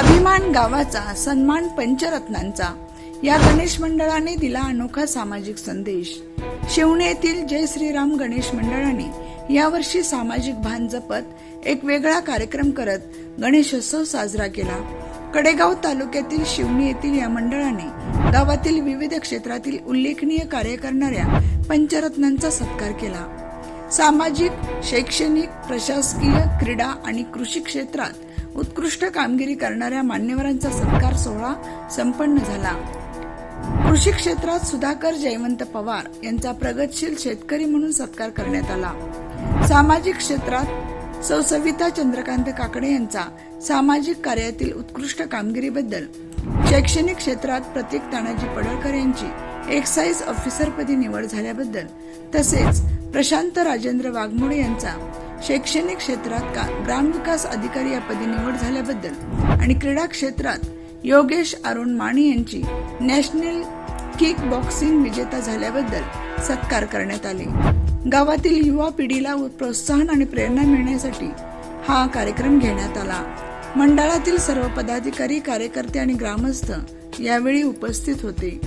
अभिमान गावाचा सन्मान पंचरत्नांचा. या गणेश मंडळाने दिला अनोखा सामाजिक संदेश. शिवणे येथील जय श्रीराम गणेश मंडळाने यावर्षी सामाजिक भान जपत एक वेगळा कार्यक्रम करत गणेशोत्सव साजरा केला. कडेगाव तालुक्यातील शिवणी येथील या मंडळाने गावातील विविध क्षेत्रातील उल्लेखनीय कार्य करणाऱ्या पंचरत्नांचा सत्कार केला. सामाजिक शैक्षणिक प्रशासकीय क्रीडा आणि कृषी क्षेत्रात उत्कृष्ट कामगिरी करणाऱ्या मान्यवरांचा सत्कार सोहळा संपन्न झाला. कृषी क्षेत्रात सुधाकर जयवंत पवार यांचा प्रगतशील शेतकरी म्हणून सत्कार करण्यात आला. सामाजिक क्षेत्रात सौ सविता चंद्रकांत काकडे यांचा सामाजिक कार्यातील उत्कृष्ट कामगिरीबद्दल शैक्षणिक क्षेत्रात प्रतीक तानाजी पडळकर यांची एक्साईज ऑफिसरपदी निवड झाल्याबद्दल तसेच प्रशांत राजेंद्र वाघमोडे यांचा शैक्षणिक क्षेत्रात का ग्रामविकास अधिकारी या पदी निवड झाल्याबद्दल आणि क्रीडा क्षेत्रात योगेश अरुण माने यांची नॅशनल किक बॉक्सिंग विजेता झाल्याबद्दल सत्कार करण्यात आले. गावातील युवा पिढीला प्रोत्साहन आणि प्रेरणा मिळण्यासाठी हा कार्यक्रम घेण्यात आला. मंडळातील सर्व पदाधिकारी कार्यकर्ते आणि ग्रामस्थ यावेळी उपस्थित होते.